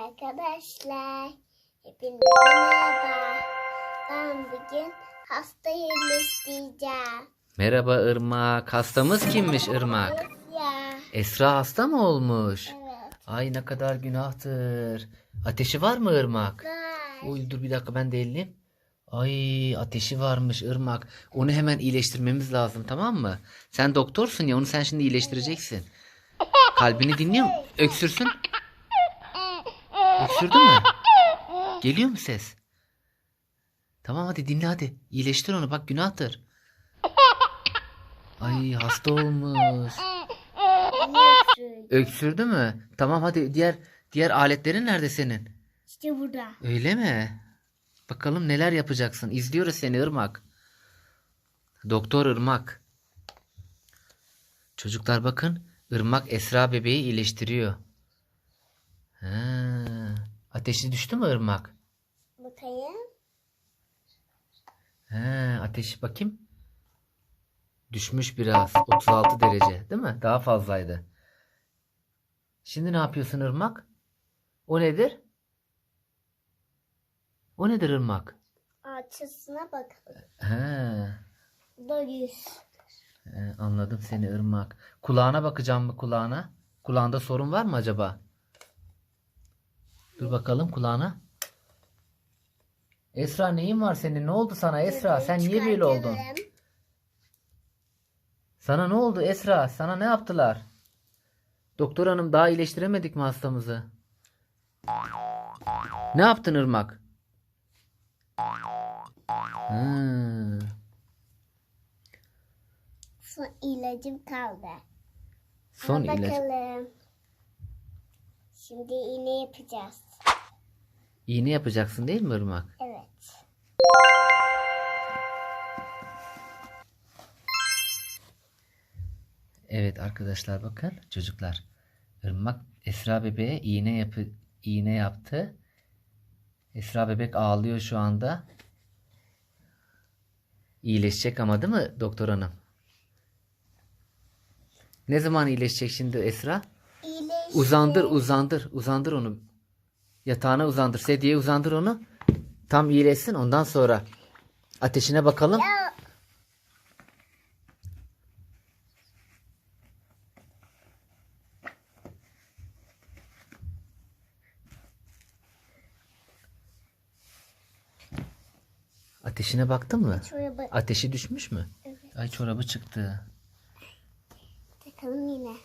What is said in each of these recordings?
Arkadaşlar, hepinize merhaba. Ben bugün hasta iyileştireceğim. Merhaba Irmak. Hastamız kimmiş Irmak? Ya, Esra hasta mı olmuş? evet. Ay ne kadar günahtır. Ateşi var mı Irmak? Var. Uy dur bir dakika ben de eleyim. Ay ateşi varmış Irmak. Onu hemen iyileştirmemiz lazım tamam mı? Sen doktorsun ya onu sen şimdi iyileştireceksin. Kalbini dinliyor mu? Öksürsün. Öksürdü mü? Geliyor mu ses? Tamam hadi dinle hadi. İyileştir onu bak günahtır. Ay hasta olmuş. Öksürdü mü? Tamam hadi diğer diğer aletlerin nerede senin? İşte burada. Öyle mi? Bakalım neler yapacaksın. İzliyoruz seni Irmak. Doktor Irmak. Çocuklar bakın. Irmak Esra bebeği iyileştiriyor. Ha, ateşi düştü mü Irmak? Bakayım. Ha, ateşi bakayım. Düşmüş biraz. 36 derece değil mi? Daha fazlaydı. Şimdi ne yapıyorsun Irmak? O nedir? O nedir Irmak? Açısına bakalım. He, yüz. he, anladım seni Irmak. Kulağına bakacağım mı kulağına? Kulağında sorun var mı acaba? Dur bakalım kulağına. Esra neyin var senin? Ne oldu sana Esra? Sen niye böyle oldun? Sana ne oldu Esra? Sana ne yaptılar? Doktor hanım daha iyileştiremedik mi hastamızı? Ne yaptın Irmak? Hmm. Son ilacım kaldı. Son Al ilaç. bakalım. Şimdi iğne yapacağız. İğne yapacaksın değil mi Irmak? Evet. Evet arkadaşlar bakın çocuklar. Irmak Esra bebeğe iğne yapı iğne yaptı. Esra bebek ağlıyor şu anda. İyileşecek ama değil mi doktor hanım? Ne zaman iyileşecek şimdi Esra? Uzandır uzandır uzandır onu. Yatağına uzandır. Sediye uzandır onu. Tam iyileşsin ondan sonra ateşine bakalım. Ateşine baktın mı? Ateşi düşmüş mü? Evet. Ay çorabı çıktı. Takalım yine.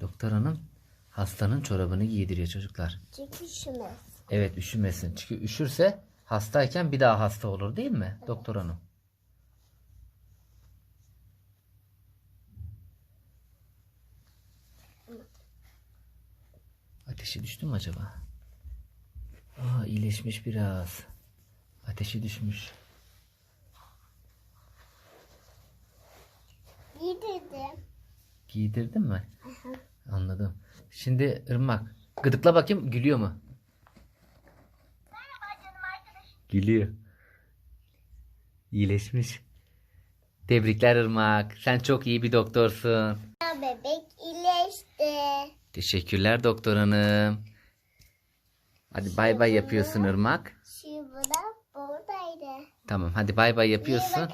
Doktor hanım hastanın çorabını giydiriyor çocuklar. Çünkü şunu. Evet üşümesin. Çünkü üşürse hastayken bir daha hasta olur değil mi doktor hanım? Ateşi düştü mü acaba? Aa iyileşmiş biraz. Ateşi düşmüş. Giydirdim. Giydirdin mi? Anladım. Şimdi Irmak gıdıkla bakayım gülüyor mu? Gülüyor. İyileşmiş. Tebrikler Irmak. Sen çok iyi bir doktorsun. Bebek iyileşti. Teşekkürler doktor hanım. Hadi bay bay yapıyorsun Irmak. Şu bu da buradaydı. Tamam hadi bay bay yapıyorsun.